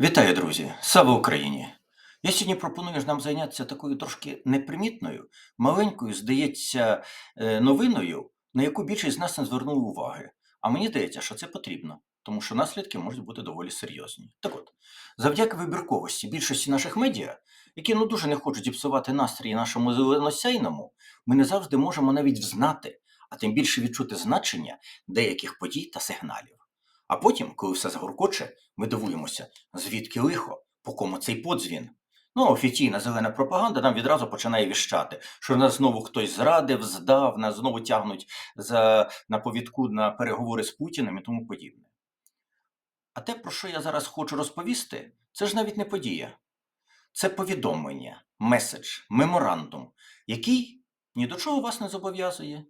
Вітаю, друзі! Слава Україні! Я сьогодні пропоную нам зайнятися такою трошки непримітною, маленькою, здається, е, новиною, на яку більшість з нас не звернули уваги. А мені здається, що це потрібно, тому що наслідки можуть бути доволі серйозні. Так от, завдяки вибірковості більшості наших медіа, які ну дуже не хочуть зіпсувати настрій нашому зеленосяйному, ми не завжди можемо навіть взнати, а тим більше відчути значення деяких подій та сигналів. А потім, коли все загуркоче, ми дивуємося, звідки лихо, по кому цей подзвін. Ну, офіційна зелена пропаганда нам відразу починає віщати, що нас знову хтось зрадив, здав, нас знову тягнуть за, на повідку на переговори з Путіним і тому подібне. А те, про що я зараз хочу розповісти, це ж навіть не подія. Це повідомлення, меседж, меморандум, який ні до чого вас не зобов'язує,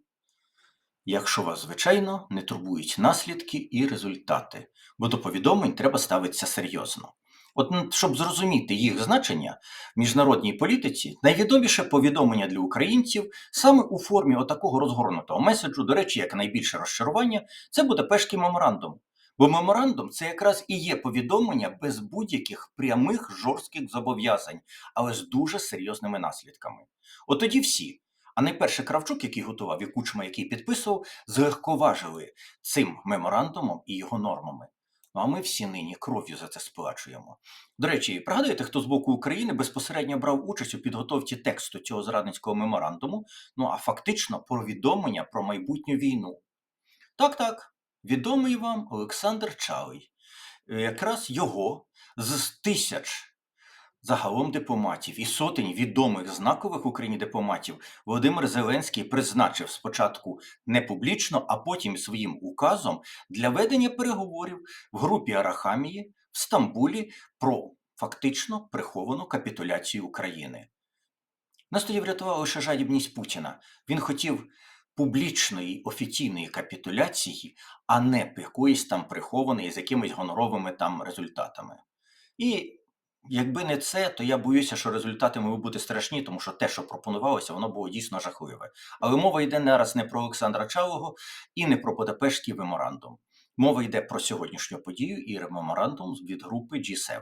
якщо вас, звичайно, не турбують наслідки і результати, бо до повідомлень треба ставитися серйозно. От щоб зрозуміти їх значення в міжнародній політиці, найвідоміше повідомлення для українців саме у формі отакого розгорнутого меседжу, до речі, як найбільше розчарування, це Будапештський меморандум. Бо меморандум це якраз і є повідомлення без будь-яких прямих жорстких зобов'язань, але з дуже серйозними наслідками. От тоді всі, а найперше Кравчук, який готував, і Кучма, який підписував, злегковажили цим меморандумом і його нормами. Ну а ми всі нині кров'ю за це сплачуємо. До речі, пригадуєте, хто з боку України безпосередньо брав участь у підготовці тексту цього зрадницького меморандуму, ну а фактично повідомлення про майбутню війну. Так, так, відомий вам Олександр Чалий. Е, Якраз його з тисяч загалом дипломатів і сотень відомих знакових Україні дипломатів Володимир Зеленський призначив спочатку не публічно, а потім своїм указом для ведення переговорів в групі Арахамії в Стамбулі про фактично приховану капітуляцію України. Нас тоді врятувала лише жадібність Путіна. Він хотів публічної офіційної капітуляції, а не якоїсь там прихованої з якимись гоноровими там результатами. І якби не це, то я боюся, що результати можуть бути страшні, тому що те, що пропонувалося, воно було дійсно жахливе. Але мова йде зараз не про Олександра Чалого і не про Будапештський меморандум. Мова йде про сьогоднішню подію і меморандум від групи G7.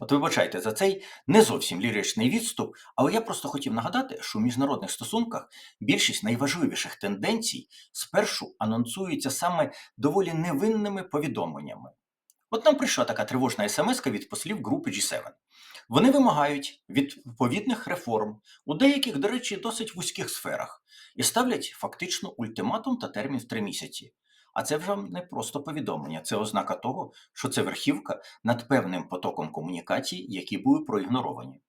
От вибачайте за цей не зовсім ліричний відступ, але я просто хотів нагадати, що в міжнародних стосунках більшість найважливіших тенденцій спершу анонсуються саме доволі невинними повідомленнями. От нам прийшла така тривожна смс від послів групи G7. Вони вимагають відповідних реформ у деяких, до речі, досить вузьких сферах і ставлять фактично ультиматум та термін в три місяці. А це вже не просто повідомлення, це ознака того, що це верхівка над певним потоком комунікацій, які були проігноровані.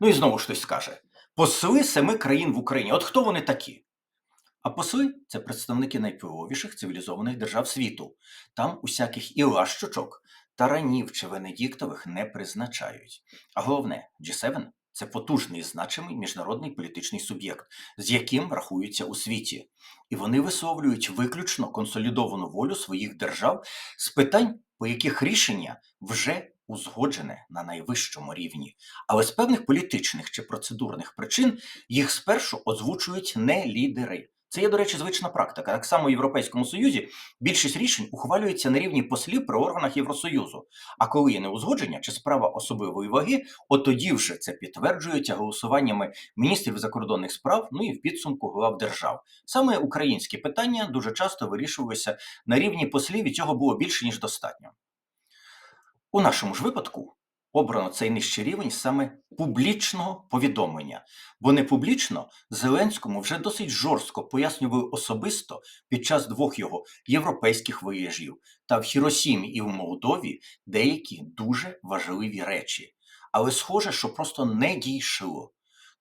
Ну і знову ж хтось скаже: посли семи країн в Україні. От хто вони такі? А посли це представники найвпливовіших цивілізованих держав світу. Там усяких і лащочок, таранів чи венедіктових не призначають. А головне, G7 – це потужний значимий міжнародний політичний суб'єкт, з яким рахуються у світі. І вони висловлюють виключно консолідовану волю своїх держав з питань, по яких рішення вже узгоджене на найвищому рівні. Але з певних політичних чи процедурних причин їх спершу озвучують не лідери. Це є, до речі, звична практика. Так само в Європейському Союзі більшість рішень ухвалюється на рівні послів при органах Євросоюзу. А коли є неузгодження чи справа особливої ваги, от тоді вже це підтверджується голосуваннями міністрів закордонних справ, ну і в підсумку глав держав. Саме українські питання дуже часто вирішувалися на рівні послів, і цього було більше ніж достатньо. У нашому ж випадку обрано цей нижчий рівень саме публічного повідомлення, бо не публічно Зеленському вже досить жорстко пояснювали особисто під час двох його європейських виїжджів та в Хіросімі і в Молдові деякі дуже важливі речі. Але схоже, що просто не дійшло.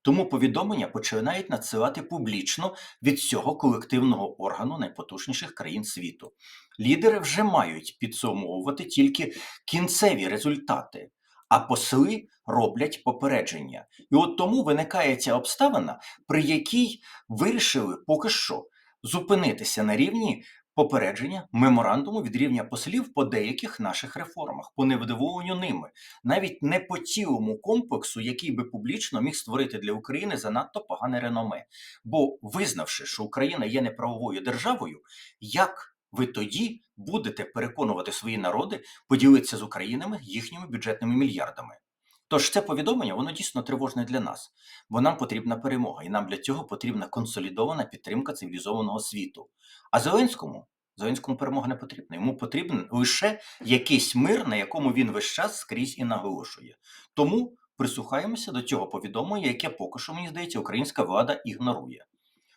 Тому повідомлення починають надсилати публічно від цього колективного органу найпотужніших країн світу. Лідери вже мають підсумовувати тільки кінцеві результати, а посли роблять попередження. І от тому виникає ця обставина, при якій вирішили поки що зупинитися на рівні попередження меморандуму від рівня послів по деяких наших реформах, по невдоволенню ними, навіть не по цілому комплексу, який би публічно міг створити для України занадто погане реноме. Бо визнавши, що Україна є неправовою державою, як ви тоді будете переконувати свої народи поділитися з Українами їхніми бюджетними мільярдами. Тож це повідомлення, воно дійсно тривожне для нас, бо нам потрібна перемога, і нам для цього потрібна консолідована підтримка цивілізованого світу. А Зеленському Зеленському перемога не потрібна. Йому потрібен лише якийсь мир, на якому він весь час скрізь і наголошує. Тому прислухаємося до цього повідомлення, яке поки що, мені здається, українська влада ігнорує.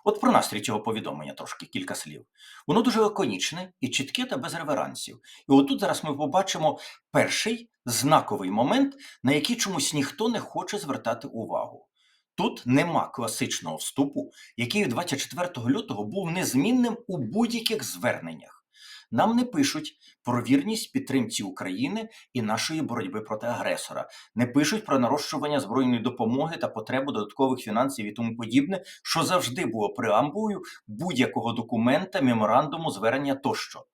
От про настрій цього повідомлення трошки кілька слів. Воно дуже лаконічне і чітке та без реверансів. І отут зараз ми побачимо перший знаковий момент, на який чомусь ніхто не хоче звертати увагу. Тут нема класичного вступу, який 24 лютого був незмінним у будь-яких зверненнях. Нам не пишуть про вірність підтримці України і нашої боротьби проти агресора, не пишуть про нарощування збройної допомоги та потребу додаткових фінансів і тому подібне, що завжди було преамбулою будь-якого документа, меморандуму, звернення тощо.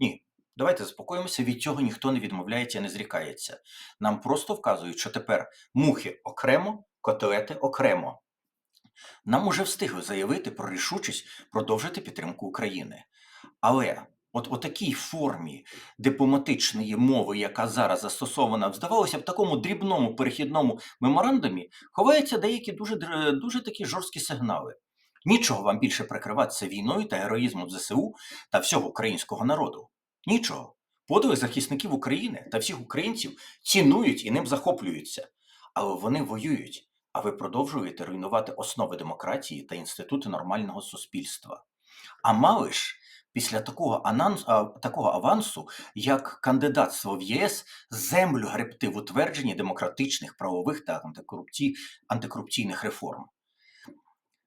Ні, давайте заспокоїмося, від цього ніхто не відмовляється, не зрікається. Нам просто вказують, що тепер мухи окремо, котлети окремо. Нам уже встигли заявити про рішучість продовжити підтримку України. Але от у такій формі дипломатичної мови, яка зараз застосована, здавалося, в такому дрібному перехідному меморандумі, ховаються деякі дуже, дуже такі жорсткі сигнали. Нічого вам більше прикриватися війною та героїзмом ЗСУ та всього українського народу. Нічого. Подвиг захисників України та всіх українців цінують і ним захоплюються. Але вони воюють, а ви продовжуєте руйнувати основи демократії та інститути нормального суспільства. А Малиш після такого, анонс, такого авансу, як кандидатство в ЄС, землю гребти в утвердженні демократичних, правових та антикорупцій, антикорупційних реформ.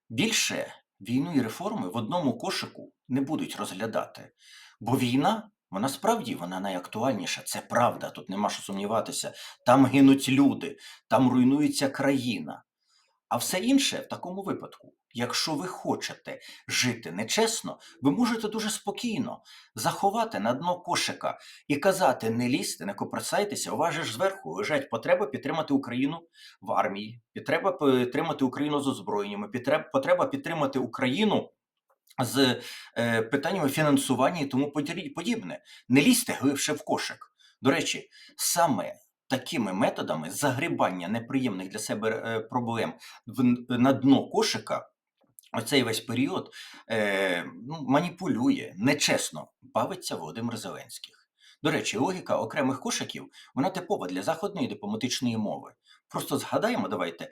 Більше війну і реформи в одному кошику не будуть розглядати, бо війна. Вона справді вона найактуальніша, це правда, тут нема що сумніватися. Там гинуть люди, там руйнується країна. А все інше в такому випадку, якщо ви хочете жити нечесно, ви можете дуже спокійно заховати на дно кошика і казати: не лізьте, не копросайтеся, у ж зверху лежать потреба підтримати Україну в армії, потреба підтримати Україну з озброєннями, потреба підтримати Україну. З е, питаннями фінансування і тому подібне. Не лізьте глибше в кошик. До речі, саме такими методами загрібання неприємних для себе е, проблем на дно кошика. Оцей весь період е, ну, маніпулює нечесно, бавиться Володимир Зеленський. До речі, логіка окремих кошиків вона типова для заходної дипломатичної мови. Просто згадаємо, давайте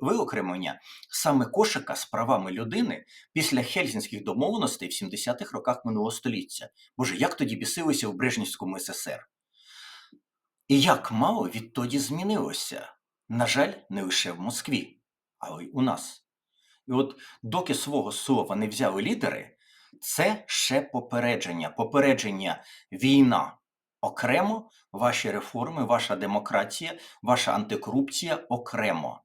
виокремлення саме кошика з правами людини після Хельсінських домовленостей в 70-х роках минулого століття. Боже, як тоді бісилися в Брежнівському СССР? І як мало відтоді змінилося? На жаль, не лише в Москві, але й у нас. І от доки свого слова не взяли лідери, це ще попередження. Попередження війна окремо, ваші реформи, ваша демократія, ваша антикорупція окремо.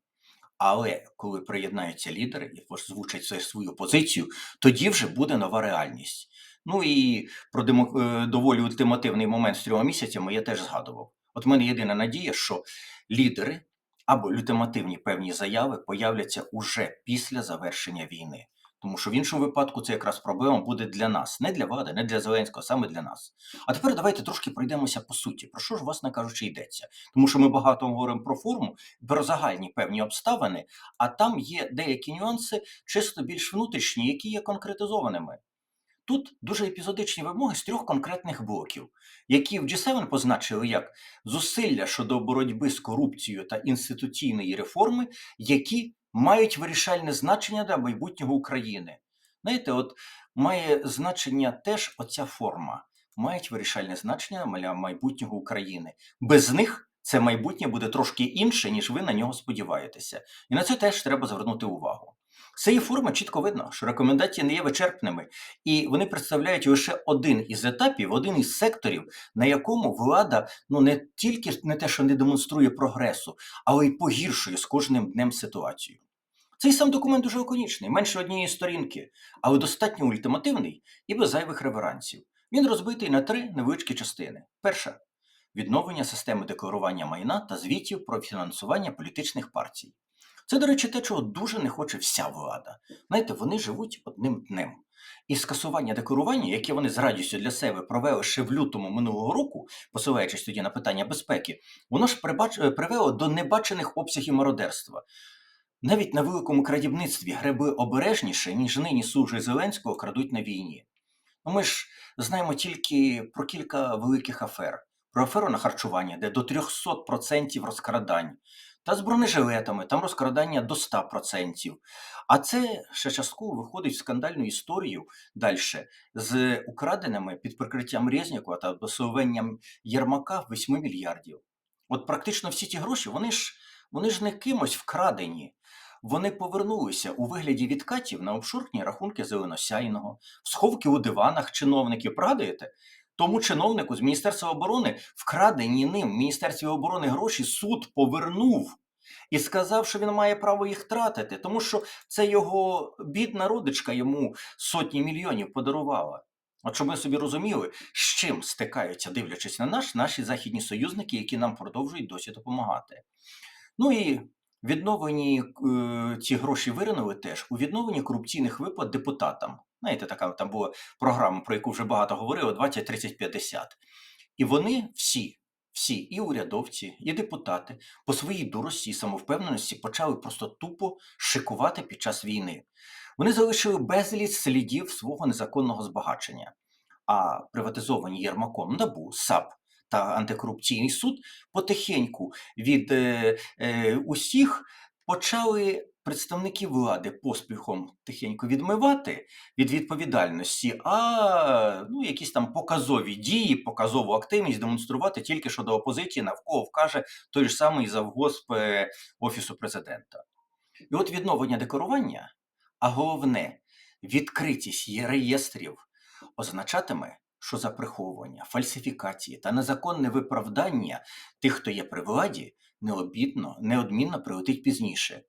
Але коли приєднаються лідери і озвучать свою- свою позицію, тоді вже буде нова реальність. Ну і про демо, е, доволі ультимативний момент з трьома місяцями я теж згадував. От в мене єдина надія, що лідери або ультимативні певні заяви появляться уже після завершення війни. Тому що в іншому випадку це якраз проблема буде для нас, не для влади, не для Зеленського, саме для нас. А тепер давайте трошки пройдемося по суті. Про що ж, власне кажучи, йдеться? Тому що ми багато говоримо про форму, про загальні певні обставини, а там є деякі нюанси, чисто більш внутрішні, які є конкретизованими. Тут дуже епізодичні вимоги з трьох конкретних блоків, які в G7 позначили як зусилля щодо боротьби з корупцією та інституційної реформи, які мають вирішальне значення для майбутнього України. Знаєте, от має значення теж оця форма, мають вирішальне значення для майбутнього України. Без них це майбутнє буде трошки інше, ніж ви на нього сподіваєтеся. І на це теж треба звернути увагу. З цієї форми чітко видно, що рекомендації не є вичерпними, і вони представляють лише один із етапів, один із секторів, на якому влада ну не тільки не те, що не демонструє прогресу, але й погіршує з кожним днем ситуацію. Цей сам документ дуже лаконічний, менше однієї сторінки, але достатньо ультимативний і без зайвих реверансів. Він розбитий на три невеличкі частини. Перша відновлення системи декларування майна та звітів про фінансування політичних партій. Це, до речі, те, чого дуже не хоче вся влада. Знаєте, вони живуть одним днем. І скасування декларування, яке вони з радістю для себе провели ще в лютому минулого року, посилаючись тоді на питання безпеки, воно ж е, привело до небачених обсягів мародерства. Навіть на великому крадівництві греби обережніше, ніж нині служи Зеленського крадуть на війні. Ну, ми ж знаємо тільки про кілька великих афер: про аферу на харчування, де до 300% розкрадань, та з бронежилетами, там розкрадання до 100%. А це ще частково виходить в скандальну історію далі з украденими під прикриттям Резнікова та досовенням Єрмака 8 мільярдів. От практично всі ті гроші, вони ж, вони ж не кимось вкрадені. Вони повернулися у вигляді відкатів на офшорні рахунки Зеленосяйного, в сховки у диванах чиновників. Пригадуєте? Тому чиновнику з Міністерства оборони вкрадені ним в Міністерстві оборони гроші суд повернув і сказав, що він має право їх тратити, тому що це його бідна родичка йому сотні мільйонів подарувала. От щоб ми собі розуміли, з чим стикаються, дивлячись на наш, наші західні союзники, які нам продовжують досі допомагати. Ну і відновлені е, ці гроші виринули теж у відновленні корупційних виплат депутатам. Знаєте, така там була програма, про яку вже багато говорили: 20, 30, 50. І вони всі, всі, і урядовці, і депутати по своїй дурості і самовпевненості почали просто тупо шикувати під час війни. Вони залишили безліч слідів свого незаконного збагачення. А приватизовані Єрмаком НАБУ, САП та антикорупційний суд потихеньку від е, е, усіх почали представники влади поспіхом тихенько відмивати від відповідальності, а ну, якісь там показові дії, показову активність демонструвати тільки щодо опозиції, навколо вкаже той ж самий завгосп е, Офісу президента. І от відновлення декларування, а головне, відкритість реєстрів означатиме, що за приховування, фальсифікації та незаконне виправдання тих, хто є при владі, необідно, неодмінно прилетить пізніше.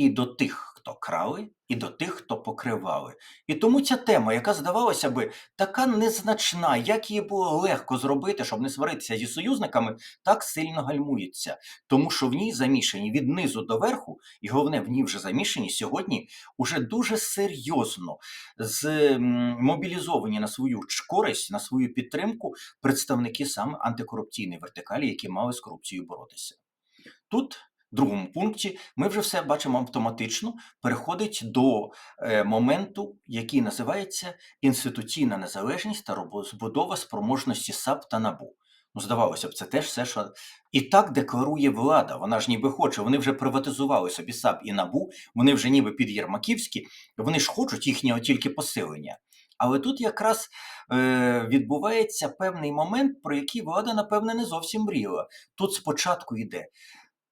І до тих, хто крали, і до тих, хто покривали. І тому ця тема, яка здавалося би така незначна, як її було легко зробити, щоб не сваритися зі союзниками, так сильно гальмується, тому що в ній замішані від низу до верху, і головне, в ній вже замішані сьогодні уже дуже серйозно з мобілізовані на свою користь, на свою підтримку представники саме антикорупційної вертикалі, які мали з корупцією боротися. Тут. Другому пункті ми вже все бачимо автоматично, переходить до е, моменту, який називається інституційна незалежність та розбудова спроможності САП та НАБУ. Ну, здавалося б, це теж все, що і так декларує влада. Вона ж ніби хоче. Вони вже приватизували собі САП і НАБУ, вони вже ніби під Єрмаківські, вони ж хочуть їхнього тільки посилення. Але тут якраз е, відбувається певний момент, про який влада, напевне, не зовсім мріяла. Тут спочатку йде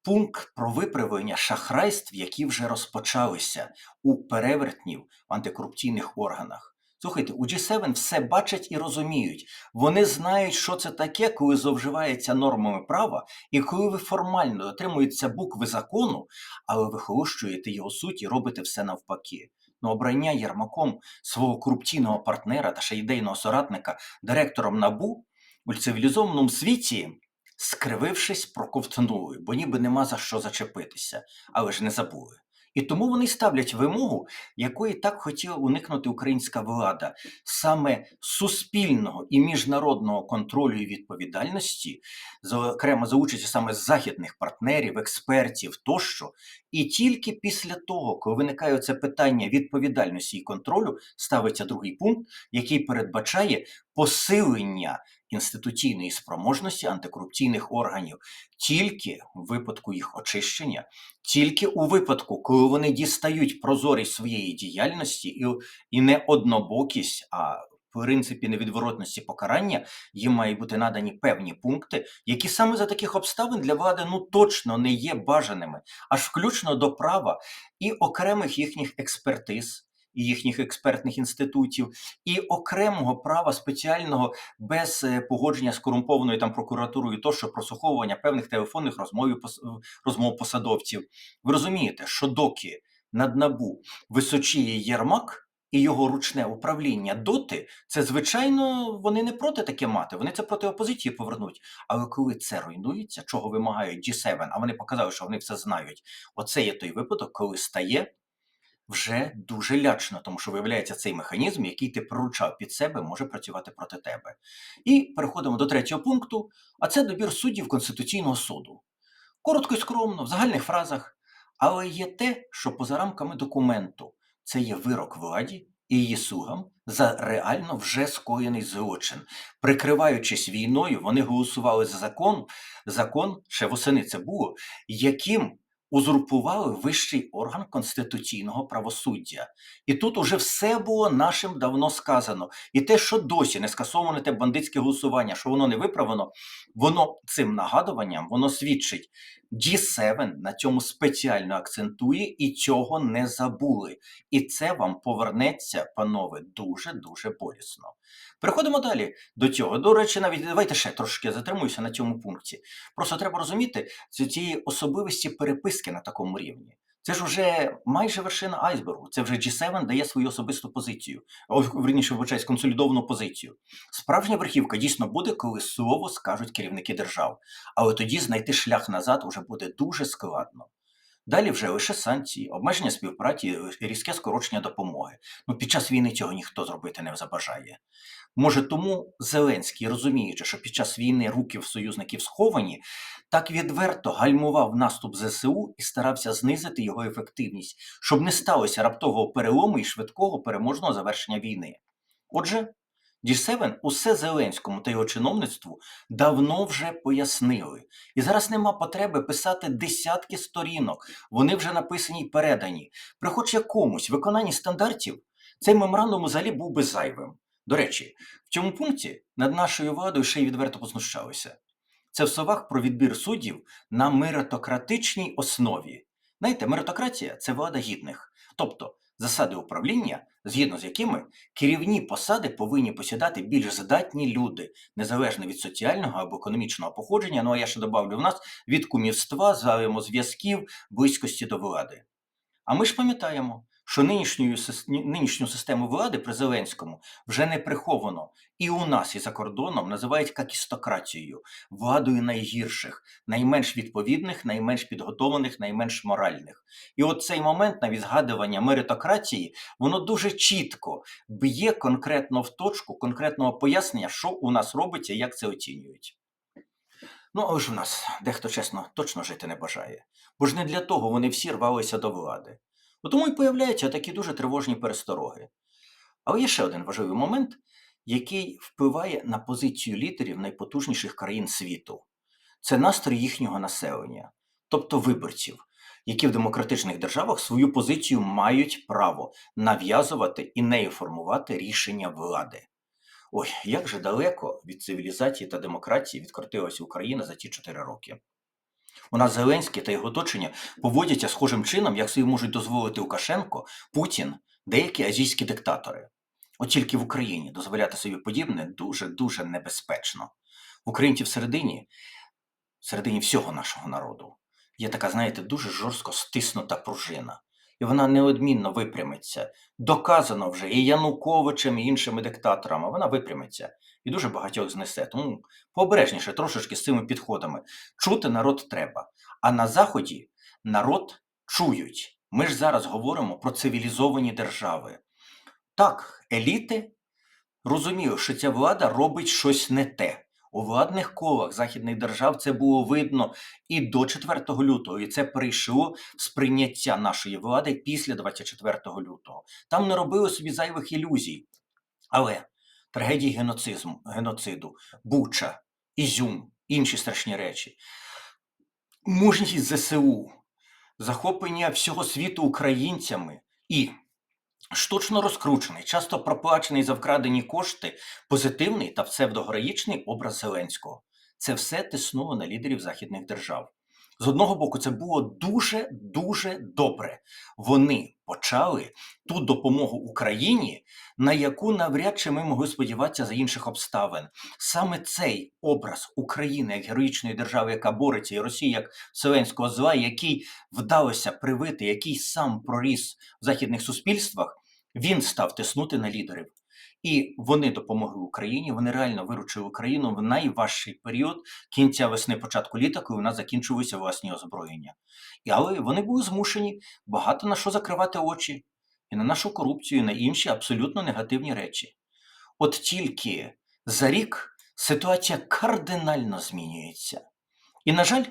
пункт про виправлення шахрайств, які вже розпочалися у перевертнів в антикорупційних органах. Слухайте, у G7 все бачать і розуміють. Вони знають, що це таке, коли зловживається нормами права, і коли ви формально дотримуєтеся букви закону, але вихолощуєте його суть і робите все навпаки. Ну, обрання Єрмаком свого корупційного партнера та ще ідейного соратника директором НАБУ у цивілізованому світі скривившись, проковтнули, бо ніби нема за що зачепитися, але ж не забули. І тому вони ставлять вимогу, якої так хотіла уникнути українська влада, саме суспільного і міжнародного контролю і відповідальності, зокрема за участі саме західних партнерів, експертів тощо. І тільки після того, коли виникає це питання відповідальності і контролю, ставиться другий пункт, який передбачає посилення інституційної спроможності антикорупційних органів тільки в випадку їх очищення, тільки у випадку, коли вони дістають прозорість своєї діяльності і, і не однобокість, а в принципі невідворотності покарання, їм мають бути надані певні пункти, які саме за таких обставин для влади ну точно не є бажаними, аж включно до права і окремих їхніх експертиз і їхніх експертних інститутів, і окремого права спеціального без е, погодження з корумпованою там прокуратурою, тощо прослуховування певних телефонних розмов, розмов посадовців. Ви розумієте, що доки над набу височіє Єрмак, і його ручне управління доти, це звичайно вони не проти таке мати, вони це проти опозиції повернуть. Але коли це руйнується, чого вимагають G7, а вони показали, що вони все знають. Оце є той випадок, коли стає вже дуже лячно, тому що виявляється цей механізм, який ти приручав під себе, може працювати проти тебе. І переходимо до третього пункту, а це добір суддів Конституційного суду. Коротко і скромно, в загальних фразах, але є те, що поза рамками документу це є вирок владі і її слугам за реально вже скоєний злочин. Прикриваючись війною, вони голосували за закон, закон ще восени це було, яким узурпували вищий орган конституційного правосуддя. І тут уже все було нашим давно сказано. І те, що досі не скасоване те бандитське голосування, що воно не виправлено, воно цим нагадуванням воно свідчить. G7 на цьому спеціально акцентує і цього не забули. І це вам повернеться, панове, дуже дуже болісно. Переходимо далі до цього. До речі, навіть давайте ще трошки затримуюся на цьому пункті. Просто треба розуміти цієї особливості переписки на такому рівні. Це ж вже майже вершина айсбергу. Це вже G7 дає свою особисту позицію, верніше, вибачаюсь, консолідовану позицію. Справжня верхівка дійсно буде, коли слово скажуть керівники держав, але тоді знайти шлях назад уже буде дуже складно. Далі вже лише санкції, обмеження співпраці, різке скорочення допомоги. Ну під час війни цього ніхто зробити не забажає. Може, тому Зеленський, розуміючи, що під час війни руки в союзників сховані, так відверто гальмував наступ ЗСУ і старався знизити його ефективність, щоб не сталося раптового перелому і швидкого переможного завершення війни. Отже, G7 усе Зеленському та його чиновництву давно вже пояснили. І зараз нема потреби писати десятки сторінок, вони вже написані й передані. При хоч якомусь виконанні стандартів цей меморандум взагалі був би зайвим. До речі, в цьому пункті над нашою владою ще й відверто познущалися. Це в словах про відбір суддів на меритократичній основі. Знаєте, меритократія це влада гідних, тобто засади управління, згідно з якими керівні посади повинні посідати більш здатні люди, незалежно від соціального або економічного походження. Ну а я ще добавлю в нас від кумівства, взаємозв'язків, близькості до влади. А ми ж пам'ятаємо, що нинішню, нинішню систему влади при Зеленському вже не приховано і у нас, і за кордоном називають какістокрацією, владою найгірших, найменш відповідних, найменш підготовлених, найменш моральних. І от цей момент навіть згадування меритократії, воно дуже чітко б'є конкретно в точку конкретного пояснення, що у нас робиться, як це оцінюють. Ну, але ж у нас дехто чесно точно жити не бажає, бо ж не для того вони всі рвалися до влади. Тому і появляються такі дуже тривожні перестороги. Але є ще один важливий момент, який впливає на позицію лідерів найпотужніших країн світу. Це настрій їхнього населення, тобто виборців, які в демократичних державах свою позицію мають право нав'язувати і нею формувати рішення влади. Ой, як же далеко від цивілізації та демократії відкрутилася Україна за ті чотири роки. У нас Зеленський та його оточення поводяться схожим чином, як собі можуть дозволити Лукашенко, Путін, деякі азійські диктатори. От тільки в Україні дозволяти собі подібне дуже-дуже небезпечно. В українців всередині, всередині всього нашого народу, є така, знаєте, дуже жорстко стиснута пружина. І вона неодмінно випрямиться. Доказано вже і Януковичем, і іншими диктаторами. Вона випрямиться і дуже багатьох знесе. Тому пообережніше трошечки з цими підходами. Чути народ треба. А на Заході народ чують. Ми ж зараз говоримо про цивілізовані держави. Так, еліти розуміють, що ця влада робить щось не те. У владних колах західних держав це було видно і до 4 лютого, і це прийшло в сприйняття нашої влади після 24 лютого. Там не робили собі зайвих ілюзій. Але трагедії геноцизму, геноциду, Буча, Ізюм, інші страшні речі, мужність ЗСУ, захоплення всього світу українцями і штучно розкручений, часто проплачений за вкрадені кошти, позитивний та псевдогероїчний образ Зеленського. Це все тиснуло на лідерів західних держав. З одного боку, це було дуже дуже добре. Вони почали ту допомогу Україні, на яку навряд чи ми могли сподіватися за інших обставин. Саме цей образ України як героїчної держави, яка бореться, і Росії як вселенського зла, який вдалося привити, який сам проріс в західних суспільствах, Він став тиснути на лідерів. І вони допомогли Україні. Вони реально виручили Україну в найважчий період кінця весни, початку літа, коли у нас закінчилися власні озброєння. І але вони були змушені багато на що закривати очі, і на нашу корупцію, і на інші абсолютно негативні речі. От тільки за рік ситуація кардинально змінюється. І, на жаль,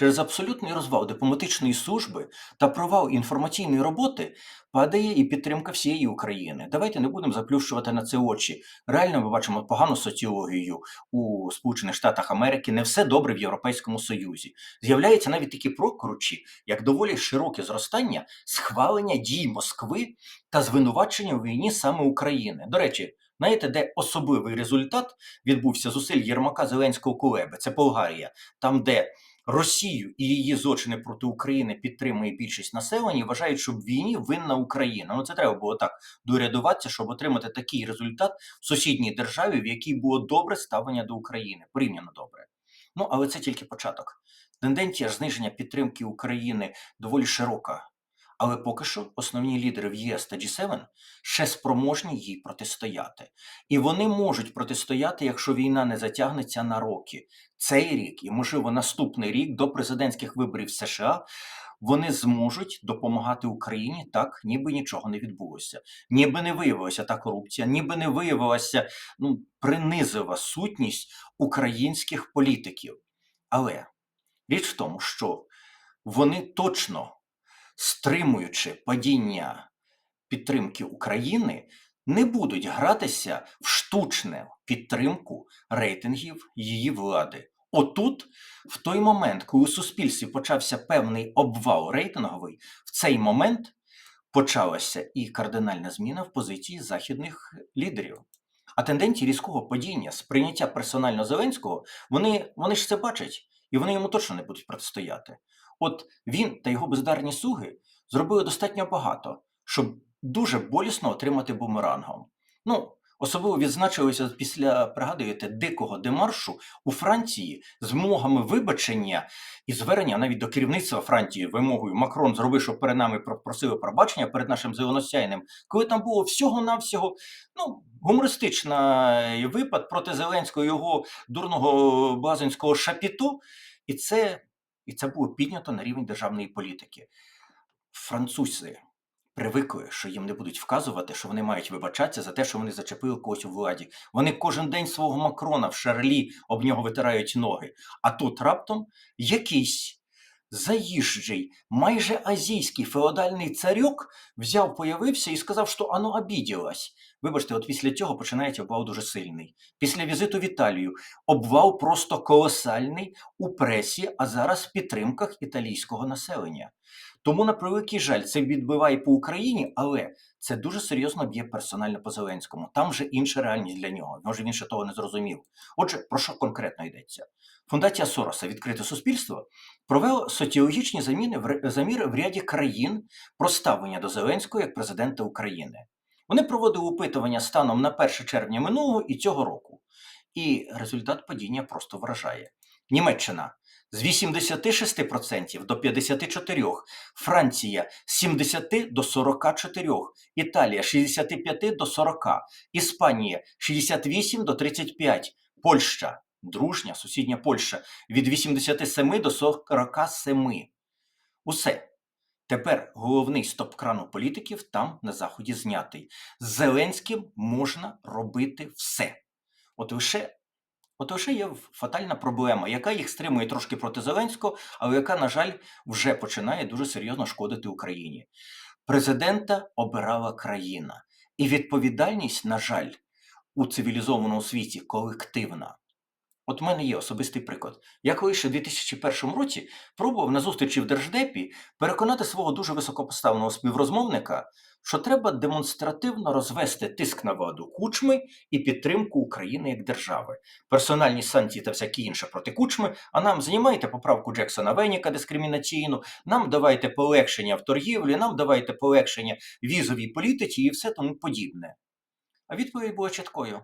через абсолютний розвал дипломатичної служби та провал інформаційної роботи падає і підтримка всієї України. Давайте не будемо заплющувати на це очі. Реально ми бачимо погану соціологію у Сполучених Штатах Америки. Не все добре в Європейському Союзі. З'являються навіть такі прокручі, як доволі широке зростання схвалення дій Москви та звинувачення у війні саме України. До речі, знаєте, де особливий результат відбувся зусиль Єрмака Зеленського Кулеби? Це Болгарія, там, де Росію і її злочини проти України підтримує більшість населення, і вважають, що в війні винна Україна. Ну це треба було так дорядуватися, щоб отримати такий результат в сусідній державі, в якій було добре ставлення до України, порівняно добре. Ну але це тільки початок. Тенденція зниження підтримки України доволі широка. Але поки що основні лідери в ЄС та G7 ще спроможні їй протистояти. І вони можуть протистояти, якщо війна не затягнеться на роки. Цей рік і, можливо, наступний рік до президентських виборів США вони зможуть допомагати Україні так, ніби нічого не відбулося, ніби не виявилася та корупція, ніби не виявилася ну, принизова сутність українських політиків. Але річ в тому, що вони точно стримуючи падіння підтримки України, не будуть гратися в штучну підтримку рейтингів її влади. Отут, в той момент, коли у суспільстві почався певний обвал рейтинговий, в цей момент почалася і кардинальна зміна в позиції західних лідерів. А тенденції різкого падіння, сприйняття персонально Зеленського, вони, вони ж це бачать, і вони йому точно не будуть протистояти. От він та його бездарні слуги зробили достатньо багато, щоб дуже болісно отримати бумерангом. Ну, особливо відзначилися після, пригадуєте, дикого демаршу у Франції з вимогами вибачення і звернення навіть до керівництва Франції вимогою Макрон зробив, щоб перед нами просили пробачення перед нашим зеленосяйним, коли там було всього-навсього ну, гумористичний випад проти Зеленського його дурного блазенського шапіту, і це, і це було піднято на рівень державної політики. Французи привикли, що їм не будуть вказувати, що вони мають вибачатися за те, що вони зачепили когось у владі. Вони кожен день свого Макрона в шарлі об нього витирають ноги. А тут раптом якийсь заїжджий, майже азійський феодальний царьок взяв, появився і сказав, що оно обіділась. Вибачте, от після цього починається обвал дуже сильний. Після візиту в Італію обвал просто колосальний у пресі, а зараз в підтримках італійського населення. Тому, на превеликий жаль, це відбиває по Україні, але це дуже серйозно б'є персонально по Зеленському. Там вже інша реальність для нього. Може, він ще того не зрозумів. Отже, про що конкретно йдеться? Фундація Сороса Відкрите суспільство провела соціологічні заміни в заміри в ряді країн про ставлення до Зеленського як президента України. Вони проводили опитування станом на 1 червня минулого і цього року. І результат падіння просто вражає. Німеччина з 86% до 54%, Франція з 70 до 44, Італія з 65 до 40, Іспанія 68 до 35, Польща, дружня сусідня Польща від 87 до 47. Усе. Тепер головний стоп-кран у політиків там на заході знятий. З Зеленським можна робити все. От лише От лише є фатальна проблема, яка їх стримує трошки проти Зеленського, але яка, на жаль, вже починає дуже серйозно шкодити Україні. Президента обирала країна, і відповідальність, на жаль, у цивілізованому світі колективна. От в мене є особистий приклад. Я колись ще в 2001 році пробував на зустрічі в Держдепі переконати свого дуже високопоставленого співрозмовника, що треба демонстративно розвести тиск на владу кучми і підтримку України як держави персональні санкції та всякі інше проти кучми, а нам знімайте поправку Джексона Веніка дискримінаційну, нам давайте полегшення в торгівлі, нам давайте полегшення візовій політиці і все тому подібне. А відповідь була чіткою: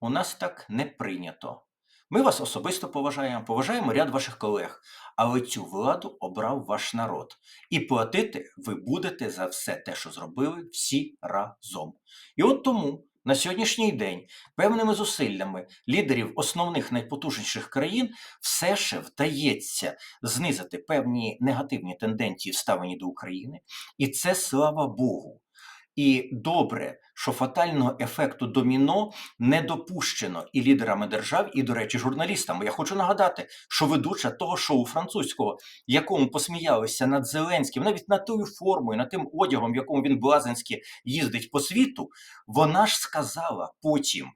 у нас так не прийнято. Ми вас особисто поважаємо, поважаємо ряд ваших колег, але цю владу обрав ваш народ. І платити ви будете за все те, що зробили всі разом. І от тому на сьогоднішній день певними зусиллями лідерів основних найпотужніших країн все ще вдається знизити певні негативні тенденції ставлені до України, і це слава Богу. І добре, що фатального ефекту доміно не допущено і лідерами держав, і, до речі, журналістами. Я хочу нагадати, що ведуча того шоу французького, якому посміялися над Зеленським, навіть над тою формою, над тим одягом, в якому він блазенськи їздить по світу, вона ж сказала потім,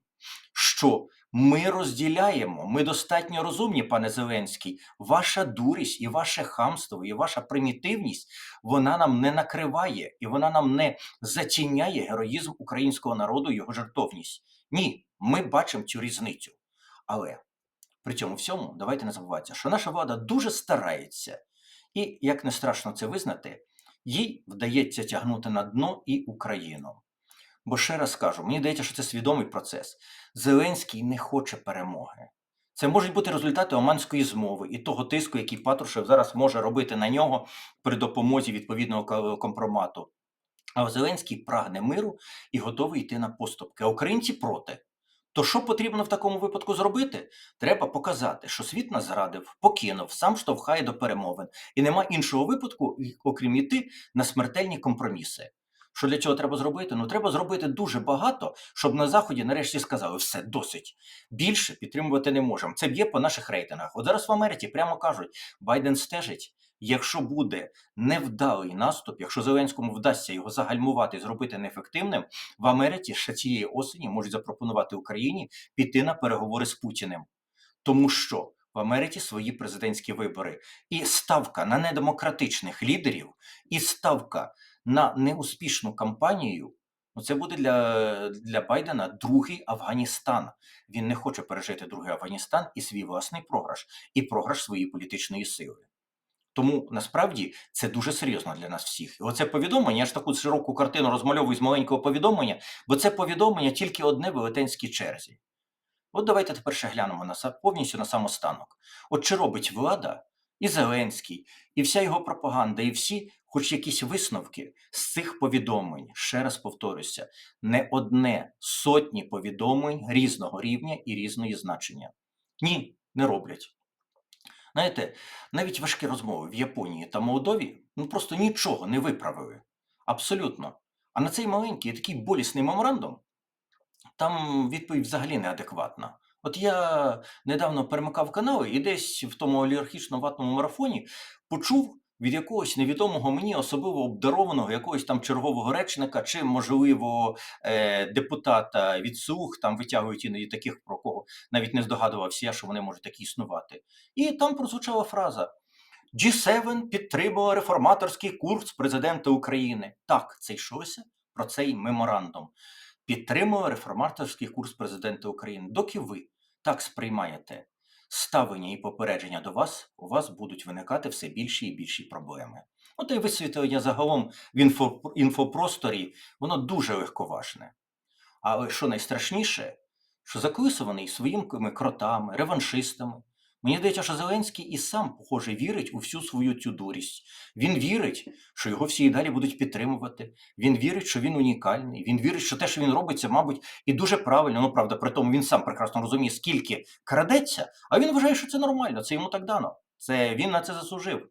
що ми розділяємо, ми достатньо розумні, пане Зеленський. Ваша дурість і ваше хамство, і ваша примітивність вона нам не накриває і вона нам не затіняє героїзм українського народу, його жертовність. Ні, ми бачимо цю різницю. Але при цьому всьому давайте не забуватися, що наша влада дуже старається, і як не страшно це визнати, їй вдається тягнути на дно і Україну. Бо ще раз кажу, мені здається, що це свідомий процес. Зеленський не хоче перемоги. Це можуть бути результати оманської змови і того тиску, який Патрушев зараз може робити на нього при допомозі відповідного компромату. А Зеленський прагне миру і готовий йти на поступки. А українці проти. То що потрібно в такому випадку зробити? Треба показати, що світ нас зрадив, покинув, сам штовхає до перемовин, і нема іншого випадку, окрім іти на смертельні компроміси. Що для цього треба зробити? Ну треба зробити дуже багато, щоб на заході нарешті сказали, все досить. Більше підтримувати не можемо. Це б'є по наших рейтингах. От зараз в Америці прямо кажуть, Байден стежить. Якщо буде невдалий наступ, якщо Зеленському вдасться його загальмувати зробити неефективним, в Америці ще цієї осені можуть запропонувати Україні піти на переговори з Путіним. Тому що в Америці свої президентські вибори, і ставка на недемократичних лідерів, і ставка на неуспішну кампанію. Ну, це буде для, для Байдена другий Афганістан. Він не хоче пережити другий Афганістан і свій власний програш, і програш своєї політичної сили. Тому насправді це дуже серйозно для нас всіх. І оце повідомлення, я ж таку широку картину розмальовую з маленького повідомлення, бо це повідомлення тільки одне велетенській черзі. От давайте тепер ще глянемо на повністю на самостанок. От чи робить влада і Зеленський, і вся його пропаганда, і всі, хоч якісь висновки з цих повідомлень, ще раз повторюся, не одне сотні повідомлень різного рівня і різної значення. Ні, не роблять. Знаєте, навіть важкі розмови в Японії та Молдові ну просто нічого не виправили. Абсолютно. А на цей маленький такий болісний меморандум там відповідь взагалі неадекватна. От я недавно перемикав канали і десь в тому олігархічно ватному марафоні почув від якогось невідомого мені особливо обдарованого якогось там чергового речника, чи, можливо, е, депутата від слуг, там витягують іноді таких, про кого навіть не здогадувався що вони можуть такі існувати. І там прозвучала фраза: G7 підтримувала реформаторський курс президента України. Так, це йшлося про цей меморандум. Підтримує реформаторський курс президента України. Доки ви так сприймаєте ставлення і попередження до вас, у вас будуть виникати все більші і більші проблеми. Та й висвітлення загалом в інфопросторі, воно дуже легковажне. Але що найстрашніше, що заколисований своїми кротами, реваншистами, мені здається, що Зеленський і сам, похоже, вірить у всю свою цю дурість. Він вірить, що його всі і далі будуть підтримувати. Він вірить, що він унікальний. Він вірить, що те, що він робить, це, мабуть, і дуже правильно. Ну, правда, при тому він сам прекрасно розуміє, скільки крадеться, а він вважає, що це нормально, це йому так дано. Це він на це заслужив.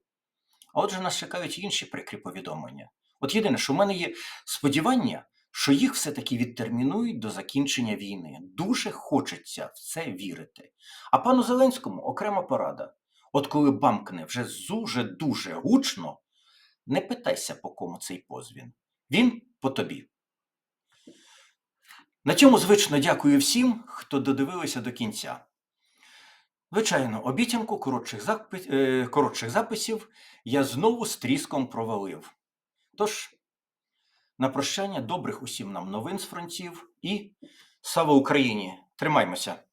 А отже, нас чекають інші прикрі повідомлення. От єдине, що в мене є сподівання, що їх все-таки відтермінують до закінчення війни. Дуже хочеться в це вірити. А пану Зеленському окрема порада. От коли бамкне вже дуже-дуже гучно, не питайся, по кому цей позвін. Він по тобі. На цьому звично дякую всім, хто додивилися до кінця. Звичайно, обіцянку коротших, запи- е, коротших записів я знову з тріском провалив. Тож, на прощання добрих усім нам новин з фронтів і слава Україні! Тримаймося!